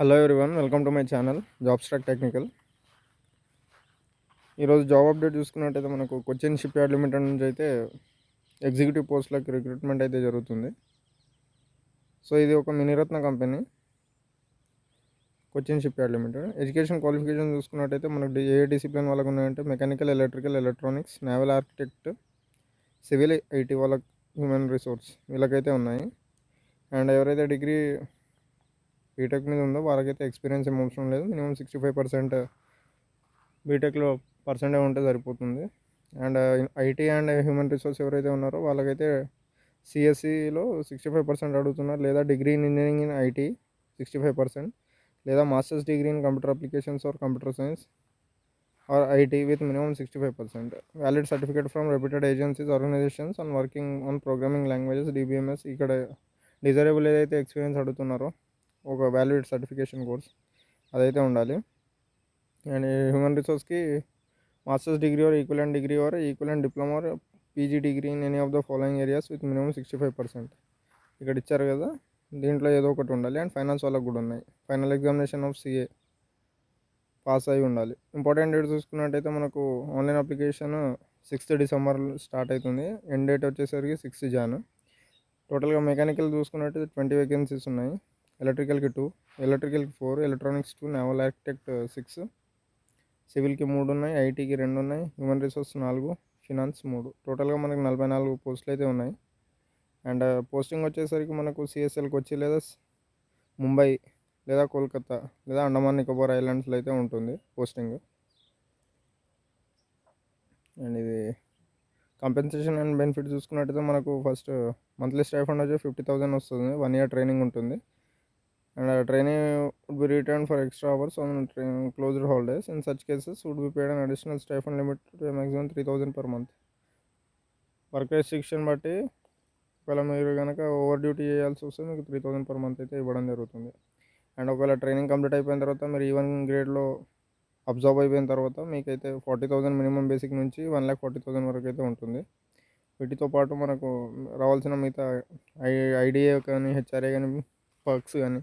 Hello everyone welcome to my channel job stack technical ఈరోజు job update చూసుకున్నట్టయితే మనకు Cochin shipyard limited నుంచి అయితే ఎగ్జిక్యూటివ్ పోస్ట్లకు రిక్రూట్మెంట్ అయితే జరుగుతుంది. సో ఇది ఒక Miniratna company Cochin shipyard limited education qualification చూసుకున్నట్టయితే మనకు ఏ డిసిప్లిన్ వాళ్ళకు ఉన్నాయంటే mechanical electrical electronics naval architect civil IT వాళ్ళ హ్యూమన్ రిసోర్స్ వీళ్ళకైతే ఉన్నాయి. అండ్ ఎవరైతే డిగ్రీ బీటెక్ మీద ఉందో వాళ్ళకైతే ఎక్స్పీరియన్స్ ఏం అవసరం లేదు. మినిమం సిక్స్టీ ఫైవ్ పర్సెంట్ బీటెక్లో పర్సెంటే ఉంటే సరిపోతుంది. And IT and human resource ఎవరైతే ఉన్నారో వాళ్ళకైతే సిఎస్సిలో సిక్స్టీ ఫైవ్ పర్సెంట్ అడుగుతున్నారు. లేదా degree in engineering in IT sixty five percent లేదా masters degree in computer applications or computer science or IT with minimum sixty five percent valid certificate from reputed agencies organisations and working on programming languages DBMS ఇక్కడ desirable ఏదైతే experience అడుగుతున్నారో ఒక valid certification course అదైతే ఉండాలి. And human రిసోర్స్కి masters degree or equivalent degree or equivalent diploma or PG degree in any of the following areas with minimum sixty five percent ఇక్కడ ఇచ్చారు కదా? దీంట్లో ఏదో ఒకటి ఉండాలి. అండ్ ఫైనాన్స్ వాళ్ళకి కూడా ఉన్నాయి. Final examination of CA pass అయి ఉండాలి. ఇంపార్టెంట్ డేట్ చూసుకున్నట్టయితే మనకు online application sixth December start అవుతుంది. ఎండ్ డేట్ వచ్చేసరికి సిక్స్త్ జాన్ టోటల్గా మెకానికల్ చూసుకున్నట్టు ట్వంటీ వేకెన్సీస్ ఉన్నాయి. ఎలక్ట్రికల్కి two ఎలక్ట్రికల్కి four electronics two naval architect six సివిల్కి మూడు ఉన్నాయి ఐటీకి రెండు ఉన్నాయి హ్యూమన్ రిసోర్స్ నాలుగు ఫినాన్స్ మూడు. టోటల్గా మనకు నలభై నాలుగు పోస్టులు అయితే ఉన్నాయి. అండ్ పోస్టింగ్ వచ్చేసరికి మనకు సిఎస్ఎల్కి వచ్చి లేదా ముంబై లేదా కోల్కతా లేదా అండమాన్ నికోబార్ ఐలాండ్స్లో అయితే ఉంటుంది పోస్టింగ్. అండ్ ఇది కంపెన్సేషన్ అండ్ బెనిఫిట్ చూసుకున్నట్టయితే మనకు ఫస్ట్ మంత్లీ స్టైఫండ్ వచ్చి ఫిఫ్టీ థౌసండ్ వస్తుంది. వన్ ఇయర్ ట్రైనింగ్ ఉంటుంది. And training would be return for extra hours on closed holidays in such cases would be paid an additional stipend limit maximum three thousand per month work restriction బట్టి ఒకవేళ మీరు కనుక over duty చేయాల్సి వస్తే మీకు three thousand per month అయితే ఇవ్వడం జరుగుతుంది. అండ్ ఒకవేళ ట్రైనింగ్ కంప్లీట్ అయిపోయిన తర్వాత మీరు ఈవెన్ గ్రేడ్లో అబ్జర్వ్ అయిపోయిన తర్వాత మీకైతే ఫార్టీ థౌసండ్ మినిమం బేసిక్ నుంచి వన్ ల్యాక్ ఫార్టీ థౌసండ్ వరకు అయితే ఉంటుంది. వీటితో పాటు మనకు రావాల్సిన మిగతా ఐ ఐడిఏ కానీ హెచ్ఆర్ఏ కానీ పర్క్స్ కానీ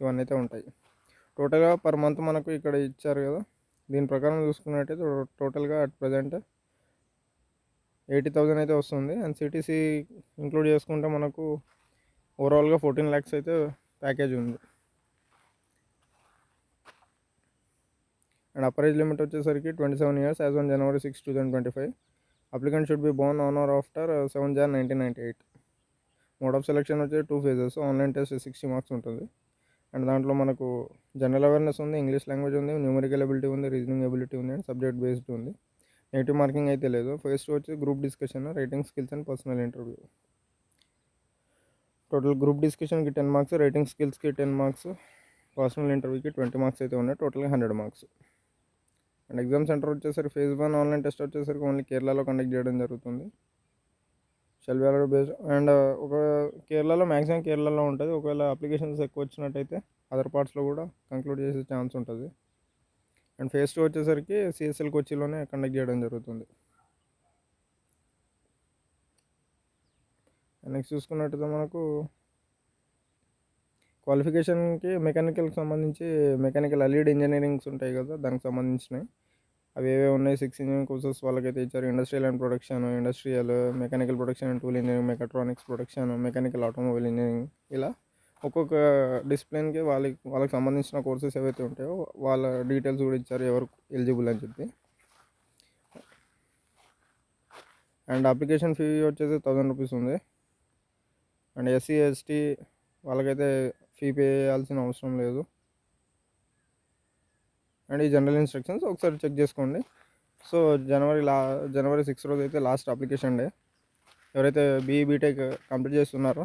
ఇవన్నీ అయితే ఉంటాయి టోటల్గా పర్ మంత్ మనకు ఇక్కడ ఇచ్చారు కదా. దీని ప్రకారం చూసుకున్నట్టయితే టోటల్గా అట్ ప్రజెంట్ ఎయిటీ థౌజండ్ అయితే వస్తుంది. అండ్ సిటీసీ ఇంక్లూడ్ చేసుకుంటే మనకు ఓవరాల్గా ఫోర్టీన్ ల్యాక్స్ అయితే ప్యాకేజ్ ఉంది. అండ్ అప్పర్ ఏజ్ లిమిట్ వచ్చేసరికి twenty seven years as one January six two thousand twenty five applicant should be born on or after seven Jan nineteen ninety eight mode of selection వచ్చి two phases online test sixty marks ఉంటుంది. And దాంట్లో మనకు general awareness ఉంది English language ఉంది numerical ability ఉంది reasoning ability ఉంది and subject based ఉంది. Negative marking అయితే లేదు. ఫస్ట్ వచ్చి group discussion writing skills and personal interview total group డిస్కషన్కి ten marks writing స్కిల్స్కి టెన్ మార్క్స్ పర్సనల్ ఇంటర్వ్యూకి ట్వంటీ మార్క్స్ అయితే ఉన్నాయి. టోటల్గా hundred marks and exam centre వచ్చేసరికి ఫేజ్ వన్ ఆన్లైన్ టెస్ట్ వచ్చేసరికి ఓన్లీ కేరళలో కండక్ట్ చేయడం జరుగుతుంది. షెల్ వ్యాలరీ బేస్డ్ అండ్ ఒక కేరళలో మ్యాక్సిమం కేరళలో ఉంటుంది. ఒకవేళ అప్లికేషన్స్ ఎక్కువ వచ్చినట్టయితే అదర్ పార్ట్స్లో కూడా కంక్లూడ్ చేసే ఛాన్స్ ఉంటుంది. అండ్ ఫేస్ టూ వచ్చేసరికి సిఎస్ఎల్ కొచ్చిలోనే కండక్ట్ చేయడం జరుగుతుంది. నెక్స్ట్ చూసుకున్నట్టయితే మనకు క్వాలిఫికేషన్కి మెకానికల్కి సంబంధించి మెకానికల్ అలీడ్ ఇంజనీరింగ్స్ ఉంటాయి కదా దానికి సంబంధించినవి. అవి ఏవే ఉన్నాయి? సిక్స్ ఇంజనీరింగ్ కోర్సెస్ వాళ్ళకైతే ఇచ్చారు. Industrial and production industrial mechanical production and tool engineering mechatronics production mechanical automobile engineering ఇలా ఒక్కొక్క డిసిప్లిన్కి వాళ్ళకి వాళ్ళకి సంబంధించిన కోర్సెస్ ఏవైతే ఉంటాయో వాళ్ళ డీటెయిల్స్ కూడా ఇచ్చారు ఎవరు ఎలిజిబుల్ అని చెప్పి. అండ్ అప్లికేషన్ ఫీ వచ్చేసి థౌజండ్ రూపీస్ ఉంది. అండ్ ఎస్సీ ఎస్టీ వాళ్ళకైతే ఫీ పే చేయాల్సిన అవసరం లేదు. అండ్ ఈ జనరల్ ఇన్స్ట్రక్షన్స్ ఒకసారి చెక్ చేసుకోండి. సో జనవరి లా జనవరి సిక్స్ రోజు అయితే లాస్ట్ అప్లికేషన్ డే. ఎవరైతే బీఈ బీటెక్ కంప్లీట్ చేస్తున్నారో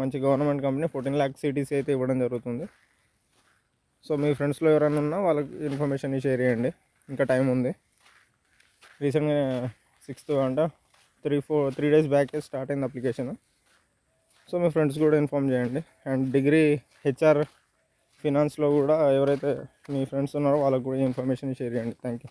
మంచి government company fourteen lakhs CTC అయితే ఇవ్వడం జరుగుతుంది. సో మీ ఫ్రెండ్స్లో ఎవరైనా ఉన్నా వాళ్ళకి ఇన్ఫర్మేషన్ షేర్ చేయండి. ఇంకా టైం ఉంది. రీసెంట్గా సిక్స్త్ అంటే త్రీ ఫోర్ త్రీ డేస్ బ్యాకే స్టార్ట్ అయింది అప్లికేషన్. సో మీ ఫ్రెండ్స్ కూడా ఇన్ఫామ్ చేయండి. అండ్ డిగ్రీ హెచ్ఆర్ ఫినాన్స్లో కూడా ఎవరైతే మీ ఫ్రెండ్స్ ఉన్నారో వాళ్ళకి కూడా ఇన్ఫర్మేషన్ షేర్ చేయండి. Thank you